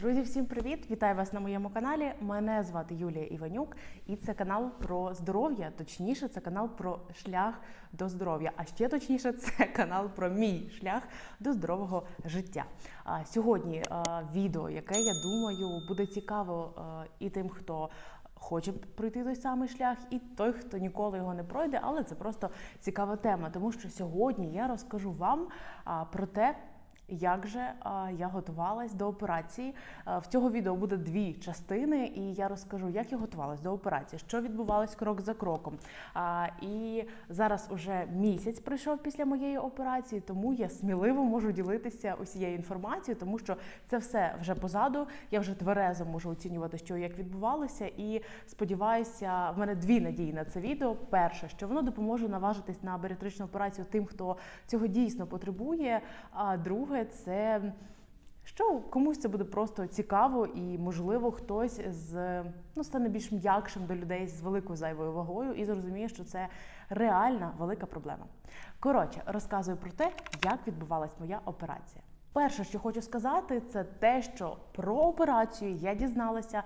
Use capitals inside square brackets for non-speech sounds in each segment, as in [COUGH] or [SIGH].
Друзі, всім привіт! Вітаю вас на моєму каналі. Мене звати Юлія Іванюк, і це канал про здоров'я. Точніше, це канал про шлях до здоров'я. А ще точніше, це [LAUGHS] канал про мій шлях до здорового життя. А сьогодні відео, яке я думаю буде цікаво і тим, хто. Хоче пройти той самий шлях, і той, хто ніколи його не пройде, але це просто цікава тема, тому що сьогодні я розкажу вам про те, як же я готувалась до операції. А, в цього відео буде дві частини, і я розкажу, як я готувалась до операції, що відбувалось крок за кроком. І зараз уже місяць пройшов після моєї операції, тому я сміливо можу ділитися усією інформацією, тому що це все вже позаду. Я вже тверезо можу оцінювати, що як відбувалося, і сподіваюся, в мене дві надії на це відео. Перше, що воно допоможе наважитись на баріатричну операцію тим, хто цього дійсно потребує. А друге, це що комусь це буде просто цікаво, і можливо хтось з ну стане більш м'якшим до людей з великою зайвою вагою і зрозуміє, що це реальна велика проблема. Коротше, розказую про те, як відбувалась моя операція. Перше, що хочу сказати, це те, що про операцію я дізналася,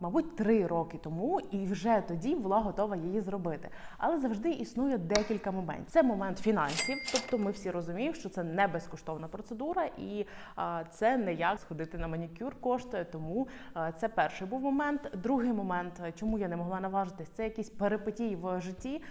мабуть, три роки тому, і вже тоді була готова її зробити. Але завжди існує декілька моментів. Це момент фінансів, тобто ми всі розуміємо, що це не безкоштовна процедура, і це не як сходити на манікюр коштує. Тому це перший був момент. Другий момент, чому я не могла наважитись, це якісь перипетії в житті,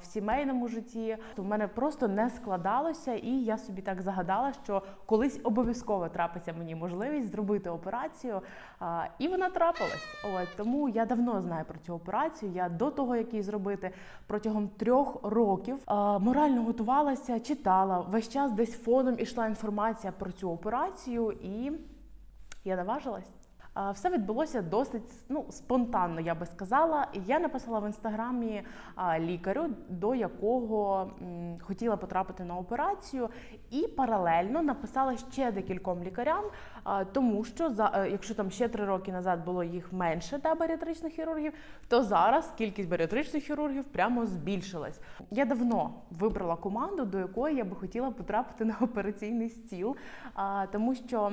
в сімейному житті. У мене просто не складалося, і я собі так загадала, що колись обов'язково трапиться мені можливість зробити операцію, а, і вона трапилась. От тому я давно знаю про цю операцію. Я до того, як її зробити, протягом трьох років а, морально готувалася, читала весь час десь фоном ішла інформація про цю операцію, і я наважилась. Все відбулося досить ну, спонтанно, я би сказала. Я написала в інстаграмі лікарю, до якого хотіла потрапити на операцію, і паралельно написала ще декільком лікарям, тому що за е, якщо там ще три роки назад було їх менше та баріатричних хірургів, то зараз кількість баріатричних хірургів прямо збільшилась. Я давно вибрала команду, до якої я би хотіла потрапити на операційний стіл, тому що.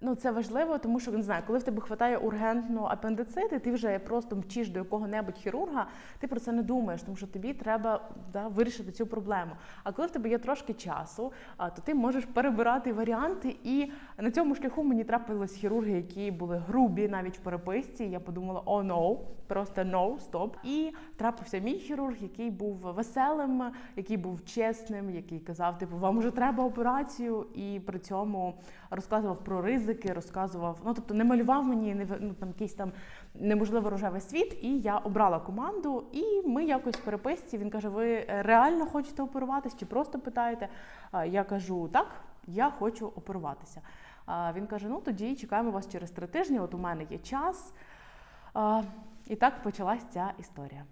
Ну, це важливо, тому що не знаю, коли в тебе хватає ургентно апендицити, ти вже просто мчиш до якого-небудь хірурга, ти про це не думаєш, тому що тобі треба да, вирішити цю проблему. А коли в тебе є трошки часу, то ти можеш перебирати варіанти. І на цьому шляху мені трапились хірурги, які були грубі навіть в переписці. Я подумала, о, no, просто no, стоп. І трапився мій хірург, який був веселим, який був чесним, який казав, типу, вам уже треба операцію, і при цьому розказував про ризики, розказував, ну тобто не малював мені не ну, там якийсь там неможливо рожевий світ. І я обрала команду, і ми якось в переписці. Він каже: Ви реально хочете оперуватись чи просто питаєте? Я кажу, так, я хочу оперуватися. Він каже: Ну тоді чекаємо вас через три тижні. От у мене є час. І так почалась ця історія.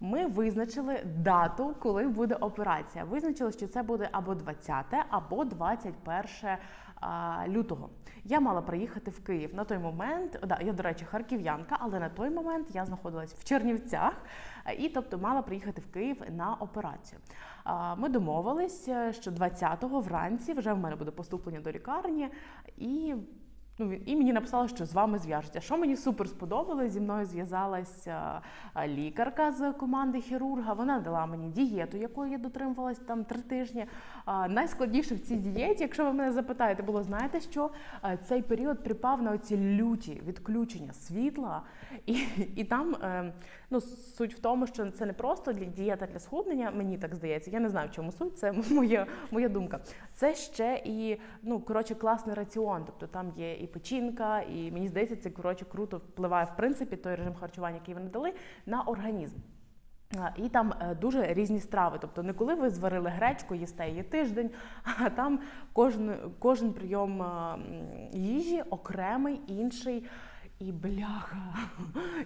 Ми визначили дату, коли буде операція. Визначили, що це буде або 20, або 21 а, лютого. Я мала приїхати в Київ на той момент. Да, я, до речі, харків'янка, але на той момент я знаходилась в Чернівцях і, тобто, мала приїхати в Київ на операцію. Ми домовились, що 20-го вранці вже в мене буде поступлення до лікарні і. Ну, і мені написала, що з вами зв'яжеться. Що мені супер сподобалось, зі мною зв'язалася лікарка з команди хірурга. Вона дала мені дієту, якої я дотримувалась там три тижні. Найскладніше в цій дієті, якщо ви мене запитаєте, було знаєте, що цей період припав на оці люті відключення світла, і і там ну, суть в тому, що це не просто для дієта для схуднення, мені так здається. Я не знаю, в чому суть, це [LAUGHS] моя, моя думка. Це ще і ну коротше класний раціон. Тобто там є і печінка, і мені здається, це коротше круто впливає в принципі той режим харчування, який вони дали, на організм. І там дуже різні страви. Тобто, не коли ви зварили гречку, їсте її тиждень, [LAUGHS] а там кожен, кожен прийом їжі окремий інший. І бляха,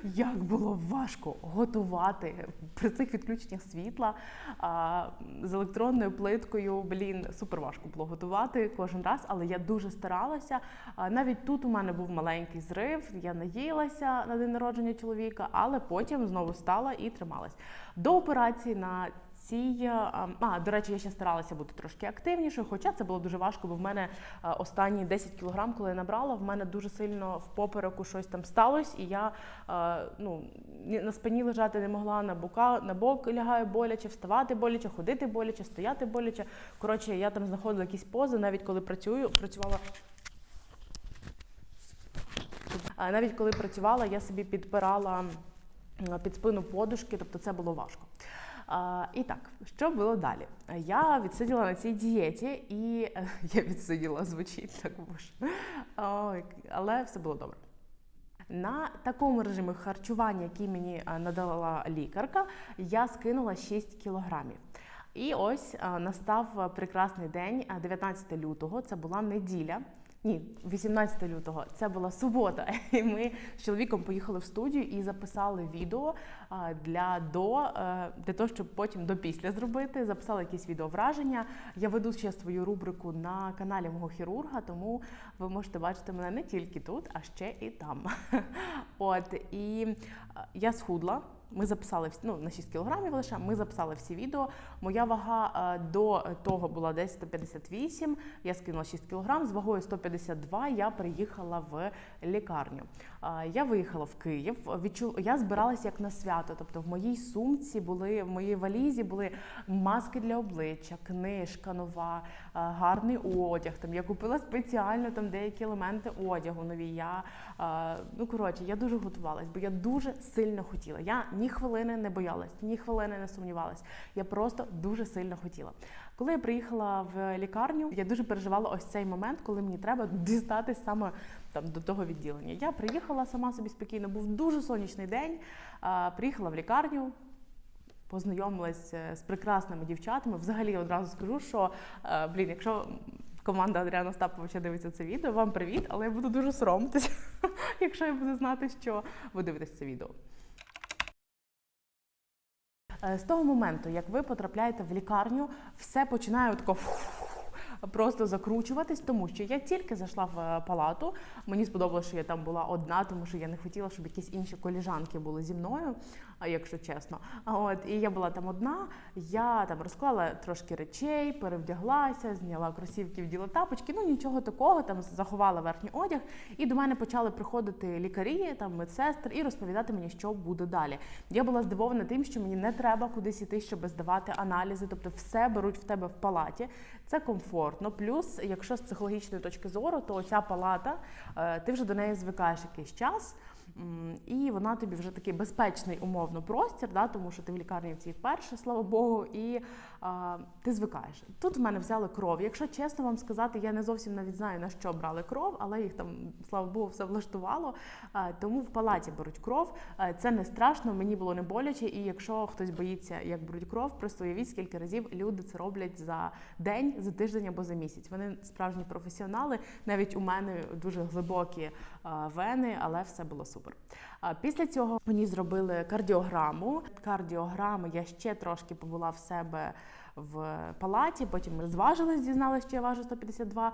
як було важко готувати при цих відключеннях світла а, з електронною плиткою. Блін, супер важко було готувати кожен раз, але я дуже старалася. А, навіть тут у мене був маленький зрив, я наїлася на день народження чоловіка, але потім знову стала і трималась. До операції на цій а, а, до речі, я ще старалася бути трошки активнішою, хоча це було дуже важко, бо в мене останні 10 кілограм, коли я набрала, в мене дуже сильно в попереку щось там сталося, і я ну, ні- на спині лежати не могла, на бока, на бок лягаю боляче, вставати боляче, ходити боляче, стояти боляче. Коротше, я там знаходила якісь пози, навіть коли працюю, працювала. Навіть коли працювала, я собі підпирала під спину подушки, тобто це було важко. І так, що було далі? Я відсиділа на цій дієті, і е, я відсиділа, звучить так боже. Ой, але все було добре. На такому режимі харчування, який мені е, надала лікарка, я скинула 6 кілограмів. І ось е, настав прекрасний день, е, 19 лютого. Це була неділя. Ні, 18 лютого це була субота. І ми з чоловіком поїхали в студію і записали відео для до е, для того, щоб потім до після зробити. Записали якісь відеовраження. Я веду ще свою рубрику на каналі мого хірурга, тому ви можете бачити мене не тільки тут, а ще і там. [LAUGHS] От і е, я схудла. Ми записали ну, на 6 кілограмів лише. Ми записали всі відео. Моя вага е, до того була десь 158, Я скинула 6 кілограм. З вагою 152 я приїхала в лікарню. Е, Я виїхала в Київ. Відчу... Я збиралася як на свято. Тобто в моїй сумці були в моїй валізі були маски для обличчя, книжка нова, е, гарний одяг. Там я купила спеціально там деякі елементи одягу нові. Я ну коротше, я дуже готувалась, бо я дуже сильно хотіла. Я ні хвилини не боялась, ні хвилини не сумнівалась. Я просто дуже сильно хотіла. Коли я приїхала в лікарню, я дуже переживала ось цей момент, коли мені треба дістатись саме там до того відділення. Я приїхала сама собі спокійно, був дуже сонячний день. Приїхала в лікарню, познайомилась е, з прекрасними дівчатами. Взагалі одразу скажу, що е, блін, якщо команда Адріана Остаповича дивиться це відео, вам привіт, але я буду дуже соромитися, [LAUGHS] якщо я буду знати, що ви дивитесь це відео. Е, З того моменту, як ви потрапляєте в лікарню, все починає тако просто закручуватись, тому що я тільки зайшла в е, палату. Мені сподобалося, що я там була одна, тому що я не хотіла, щоб якісь інші коліжанки були зі мною, якщо чесно. От і я була там одна. Я там розклала трошки речей, перевдяглася, зняла кросівки, вділа тапочки. Ну нічого такого, там заховала верхній одяг. І до мене почали приходити лікарі, там медсестри, і розповідати мені, що буде далі. Я була здивована тим, що мені не треба кудись іти, щоб здавати аналізи, тобто все беруть в тебе в палаті. Це комфортно. Плюс, якщо з психологічної точки зору, то ця палата, е, ти вже до неї звикаєш якийсь час. І вона тобі вже такий безпечний умовно простір, да, тому що ти в лікарні в цій вперше, слава Богу, і ти звикаєш. Тут в мене взяли кров. Якщо чесно вам сказати, я не зовсім навіть знаю на що брали кров, але їх там, слава Богу, все влаштувало. Тому в палаті беруть кров. Це не страшно, мені було не боляче. І якщо хтось боїться, як беруть кров, просто уявіть, скільки разів люди це роблять за день, за тиждень або за місяць. Вони справжні професіонали. Навіть у мене дуже глибокі вени, але все було супер. Після цього мені зробили кардіограму. Кардіограми я ще трошки побула в себе в палаті. Потім зважились, дізналися, що я важу 152 а,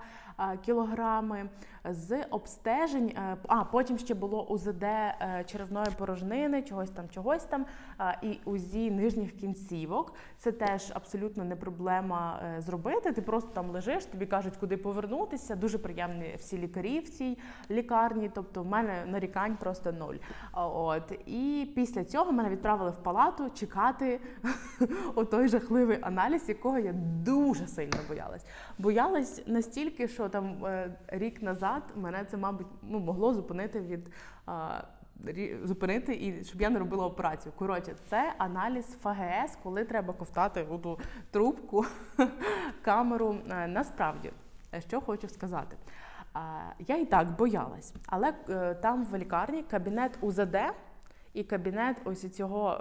кілограми. З обстежень, е, а потім ще було УЗД е, черевної порожнини, чогось там, чогось там, і УЗІ нижніх кінцівок. Це теж абсолютно не проблема е, зробити. Ти просто там лежиш, тобі кажуть, куди повернутися. Дуже приємні всі лікарі в цій лікарні. Тобто, в мене нарікань просто нуль. От і після цього мене відправили в палату чекати [LAUGHS] отой жахливий аналіз, якого я дуже сильно боялась. Боялась настільки, що там е, рік назад мене це, мабуть, ну могло зупинити від. Зупинити і щоб я не робила операцію. Коротше, це аналіз ФГС, коли треба ковтати у ту трубку, [LAUGHS] камеру. Е, Насправді, що хочу сказати. Я і так боялась, але е, там в лікарні кабінет УЗД і кабінет ось цього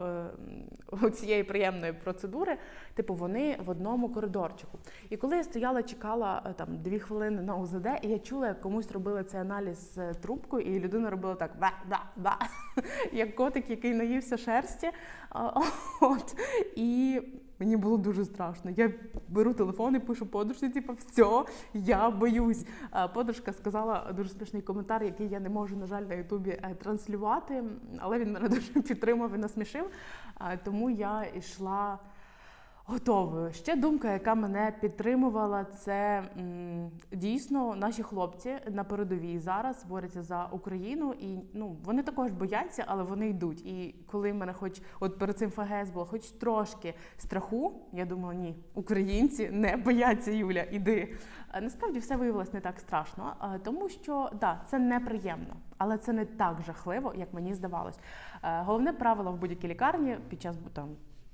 е, цієї приємної процедури, типу, вони в одному коридорчику. І коли я стояла, чекала е, там дві хвилини на УЗД, і я чула, як комусь робили цей аналіз з трубкою, і людина робила так ба ба ба [LAUGHS] як котик, який наївся шерсті. [LAUGHS] От і мені було дуже страшно. Я беру телефон і пишу подружці, типу, все, я боюсь. Подружка сказала дуже смішний коментар, який я не можу, на жаль, на Ютубі е, транслювати, але він мене [LAUGHS] дуже підтримав і насмішив. Тому я йшла. Готовою. Ще думка, яка мене підтримувала, це м, дійсно наші хлопці на передовій зараз борються за Україну, і ну вони також бояться, але вони йдуть. І коли мене, хоч от перед цим ФГС було, хоч трошки страху, я думала, ні, українці не бояться, Юля, іди. Насправді все виявилось не так страшно, тому що да, це неприємно, але це не так жахливо, як мені здавалось. Е, Головне правило в будь-якій лікарні під час там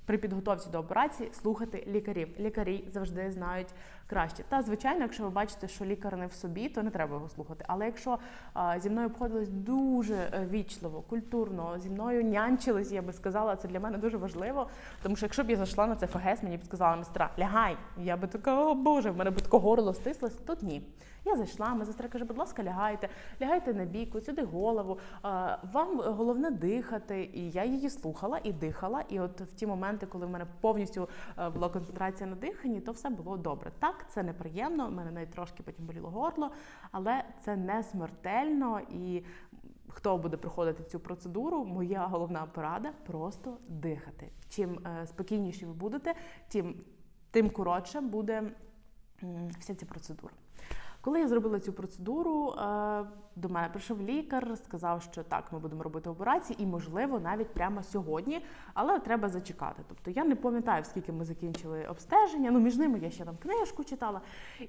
при підготовці до операції слухати лікарів. Лікарі завжди знають краще. Та звичайно, якщо ви бачите, що лікар не в собі, то не треба його слухати. Але якщо а, зі мною обходились дуже е, вічливо, культурно, зі мною нянчились, я би сказала, це для мене дуже важливо. Тому що якщо б я зайшла на це ФГС, мені б сказала містра, лягай. Я би така, о Боже, в мене б таке горло стислось. Тут ні. Я зайшла, медсестра каже, будь ласка, лягайте, лягайте на бік, сюди голову. Вам головне дихати. І я її слухала і дихала. І от в ті моменти, коли в мене повністю е, була концентрація на диханні, то все було добре. Так, це неприємно, в мене навіть трошки потім боліло горло, але це не смертельно і. Хто буде проходити цю процедуру? Моя головна порада просто дихати. Чим е, спокійніші ви будете, тим, тим коротше буде вся ця процедура. Коли я зробила цю процедуру, е, до мене прийшов лікар, сказав, що так, ми будемо робити операції, і можливо навіть прямо сьогодні, але треба зачекати. Тобто я не пам'ятаю, скільки ми закінчили обстеження. Ну між ними я ще там книжку читала.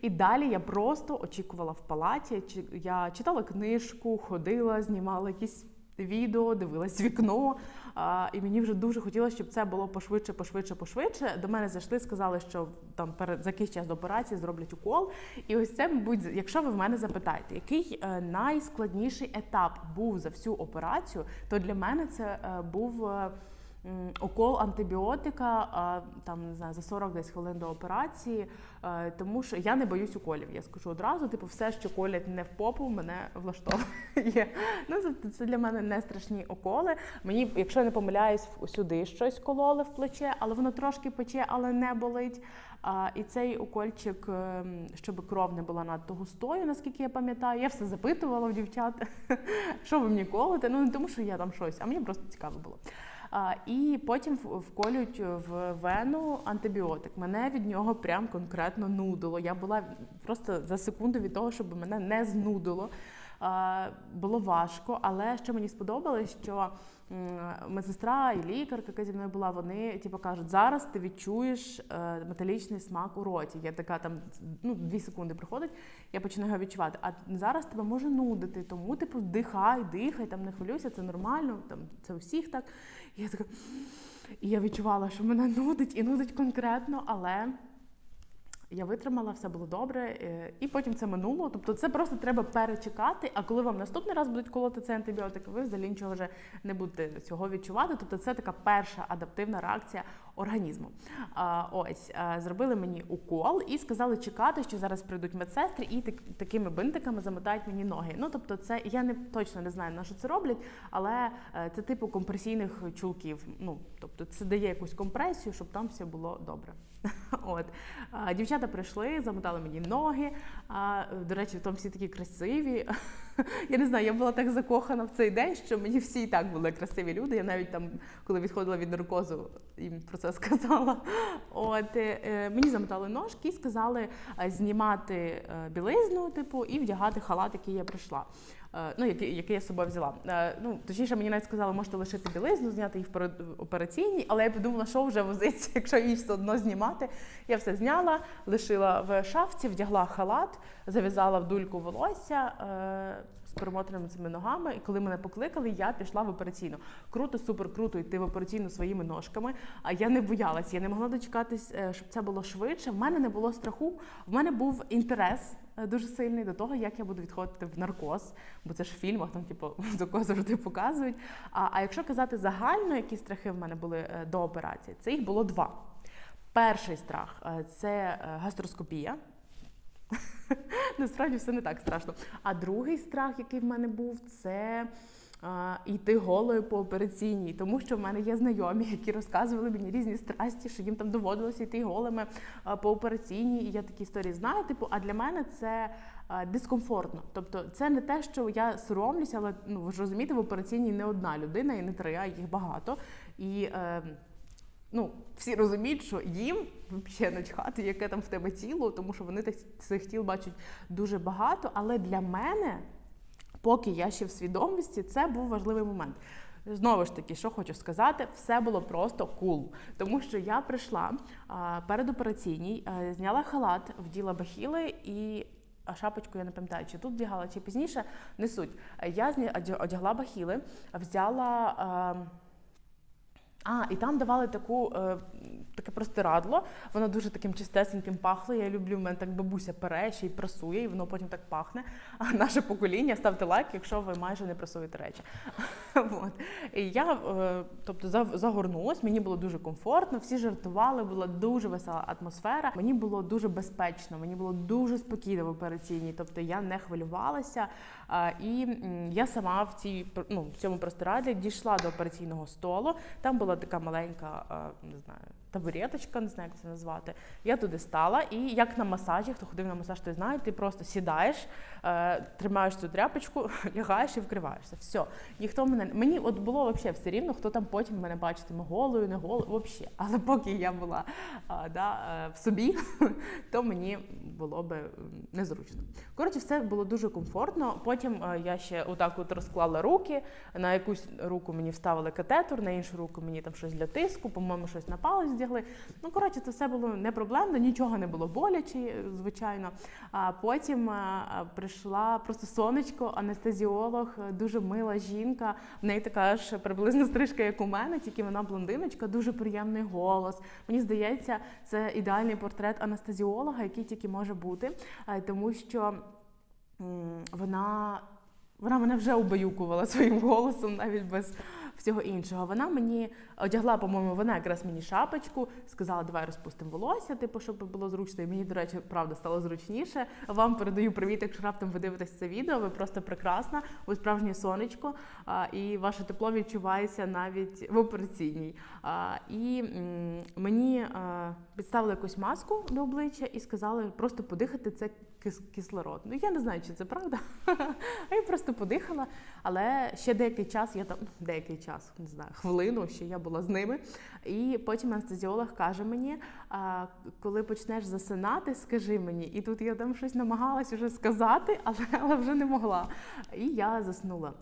І далі я просто очікувала в палаті. Я читала книжку, ходила, знімала якісь. Відео, дивилась вікно, а, і мені вже дуже хотілося, щоб це було пошвидше, пошвидше, пошвидше. До мене зайшли, сказали, що там перед за якийсь час до операції зроблять укол. І ось це, мабуть, якщо ви в мене запитаєте, який е, найскладніший етап був за всю операцію, то для мене це е, був. Укол антибіотика там не знаю за 40 десь хвилин до операції, е, тому що я не боюсь уколів. Я скажу одразу, типу, все, що колять не в попу, мене влаштовує. Ну це для мене не страшні уколи. Мені, якщо я не помиляюсь, сюди щось кололи в плече, але воно трошки пече, але не болить. А, і цей укольчик, ем, щоб кров не була надто густою, наскільки я пам'ятаю, я все запитувала в дівчат, [LAUGHS] що ви мені колите. Ну не тому, що я там щось, а мені просто цікаво було. І потім вколюють в вену антибіотик. Мене від нього прям конкретно нудило. Я була просто за секунду від того, щоб мене не знудило. Було важко, але що мені сподобалось, що медсестра і лікарка, яка зі мною була, вони типу кажуть, зараз ти відчуєш е, металічний смак у роті. Я така там ну, дві секунди проходить, я починаю його відчувати. А зараз тебе може нудити, тому типу вдихай, дихай, там не хвилюйся, це нормально, там це у всіх так. Я така. І я відчувала, що мене нудить і нудить конкретно, але я витримала, все було добре, е, і потім це минуло. Тобто це просто треба перечекати. А коли вам наступний раз будуть колоти цей антибіотик, ви взагалі нічого вже не будете цього відчувати. Тобто це така перша адаптивна реакція організму. А, ось а, зробили мені укол і сказали чекати, що зараз прийдуть медсестри і так, такими бинтиками замотають мені ноги. Ну тобто, це я не точно не знаю на що це роблять, але е, це типу компресійних чулків. Ну тобто, це дає якусь компресію, щоб там все було добре. [LAUGHS] От дівчата прийшли, замотали мені ноги. А, до речі, там всі такі красиві. [LAUGHS] Я не знаю, я була так закохана в цей день, що мені всі і так були красиві люди. Я навіть там, коли відходила від наркозу, їм про це [LAUGHS] сказала. От е, е, мені замотали ножки і сказали е, знімати білизну, типу, і вдягати халат, який я прийшла. Е, Ну, який, який я з собою взяла. Е, Ну, точніше, мені навіть сказали, можете лишити білизну, зняти її в операційній, але я подумала, що вже возиться, [LAUGHS] якщо її все одно знімати. Я все зняла, лишила в шафці, вдягла халат, зав'язала в дульку волосся. З перемотаними цими ногами, і коли мене покликали, я пішла в операційну. Круто, супер круто йти в операційну своїми ножками. А я не боялась, я не могла дочекатись, е, щоб це було швидше. В мене не було страху. В мене був інтерес е, дуже сильний до того, як я буду відходити в наркоз, бо це ж в фільмах там, типу, [LAUGHS] такого завжди показують. А, а якщо казати загально, які страхи в мене були е, до операції, це їх було два. Перший страх це гастроскопія. [LAUGHS] Насправді все не так страшно. А другий страх, який в мене був, це а, йти голою по операційній, тому що в мене є знайомі, які розказували мені різні страсті, що їм там доводилося йти голими по операційній. І я такі історії знаю. Типу, а для мене це а, дискомфортно. Тобто, це не те, що я соромлюся, але ну ви ж розумієте, в операційній не одна людина і не три, а їх багато. І е, ну, всі розуміють, що їм взагалі начхати, яке там в тебе тіло, тому що вони цих тіл бачать дуже багато. Але для мене, поки я ще в свідомості, це був важливий момент. Знову ж таки, що хочу сказати, все було просто кул. Тому що я прийшла а, передопераційній, а, зняла халат, вділа бахіли і. А шапочку я не пам'ятаю, чи тут вдягала, чи пізніше не суть. Я одягла бахіли, взяла. А, а, і там давали таку, е, таке простирадло, воно дуже таким чистесеньким пахло. Я люблю, в мене так бабуся пере, ще й прасує, і воно потім так пахне. А наше покоління, ставте лайк, якщо ви майже не прасуєте речі. [LAUGHS] От. І я е, тобто, за- загорнулась, мені було дуже комфортно, всі жартували, була дуже весела атмосфера. Мені було дуже безпечно, мені було дуже спокійно в операційній, тобто я не хвилювалася. І я сама в цій ну, в цьому простирадлі дійшла до операційного столу. Там була така маленька, не знаю, табуреточка, не знаю, як це назвати. Я туди стала, і як на масажі, хто ходив на масаж, той знає, ти просто сідаєш, е, тримаєш цю тряпочку, [LAUGHS] лягаєш і вкриваєшся. Все. Ніхто мене мені от було взагалі все рівно, хто там потім мене бачитиме голою, не голою, взагалі. Але поки я була а, да, е, в собі, [LAUGHS] то мені було би незручно. Коротше, все було дуже комфортно. Потім е, я ще отак от розклала руки. На якусь руку мені вставили катетор, на іншу руку мені там щось для тиску, по-моєму, щось на палець вдягли. Ну, коротше, це все було не проблемно, нічого не було боляче, звичайно. А потім е, е, прийшла просто сонечко, анестезіолог, е, дуже мила жінка. В неї така ж приблизно стрижка, як у мене, тільки вона блондиночка, дуже приємний голос. Мені здається, це ідеальний портрет анестезіолога, який тільки може бути, тому що вона. Вона мене вже убаюкувала [LAUGHS] своїм голосом, навіть без всього іншого. Вона мені одягла, по-моєму, вона якраз мені шапочку, сказала, давай розпустимо волосся, типу, щоб було зручно. І мені, до речі, правда, стало зручніше. Вам передаю привіт, якщо раптом ви дивитесь це відео. Ви просто прекрасна, ви справжнє сонечко, і ваше тепло відчувається навіть в операційній. І мені підставили якусь маску до обличчя і сказали просто подихати це кис- кислород. Ну я не знаю, чи це правда. А [LAUGHS] я просто подихала, але ще деякий час, я там деякий час, не знаю, хвилину ще я була з ними. І потім анестезіолог каже мені: коли почнеш засинати, скажи мені. І тут я там щось намагалась вже сказати, але, але вже не могла. І я заснула.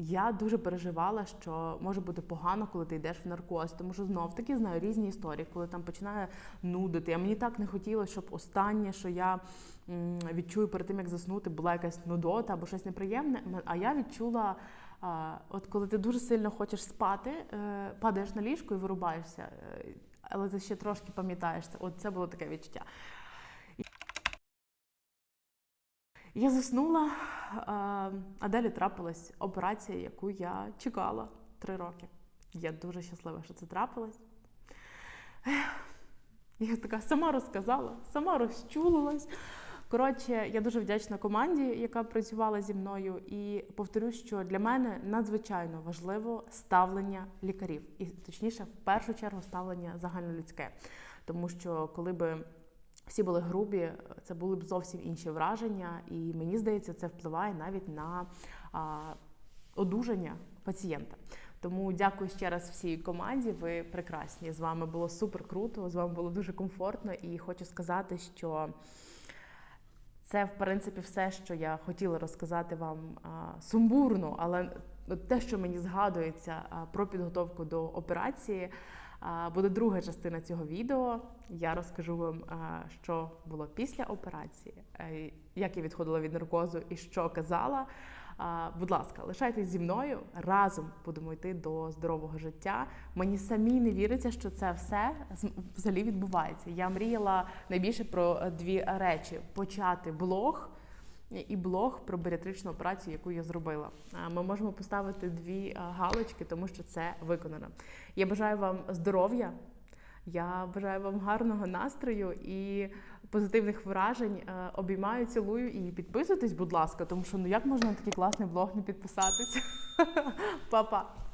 Я дуже переживала, що може бути погано, коли ти йдеш в наркоз, тому що знов таки знаю різні історії, коли там починає нудити. А мені так не хотілося, щоб останнє, що я відчую перед тим, як заснути, була якась нудота або щось неприємне. А я відчула, от коли ти дуже сильно хочеш спати, е, падаєш на ліжко і вирубаєшся, е, але ти ще трошки пам'ятаєш це. От це було таке відчуття. Я заснула, а далі трапилась операція, яку я чекала три роки. Я дуже щаслива, що це трапилось. Я така сама розказала, сама розчулилась. Коротше, я дуже вдячна команді, яка працювала зі мною, і повторю, що для мене надзвичайно важливо ставлення лікарів, і точніше, в першу чергу, ставлення загальнолюдське. Тому що коли би всі були грубі, це були б зовсім інші враження, і мені здається, це впливає навіть на а, одужання пацієнта. Тому дякую ще раз всій команді. Ви прекрасні. З вами було супер круто, з вами було дуже комфортно, і хочу сказати, що. Це, в принципі, все, що я хотіла розказати вам сумбурно, але те, що мені згадується про підготовку до операції, буде друга частина цього відео. Я розкажу вам, що було після операції, е, як я відходила від наркозу і що казала. Будь ласка, лишайтесь зі мною разом будемо йти до здорового життя. Мені самі не віриться, що це все взагалі відбувається. Я мріяла найбільше про дві речі: почати блог і блог про баріатричну операцію, яку я зробила. Ми можемо поставити дві галочки, тому що це виконано. Я бажаю вам здоров'я. Я бажаю вам гарного настрою і позитивних вражень. Е, Обіймаю, цілую і підписуйтесь, будь ласка, тому що ну як можна на такий класний блог не підписатися? [LAUGHS] Па-па!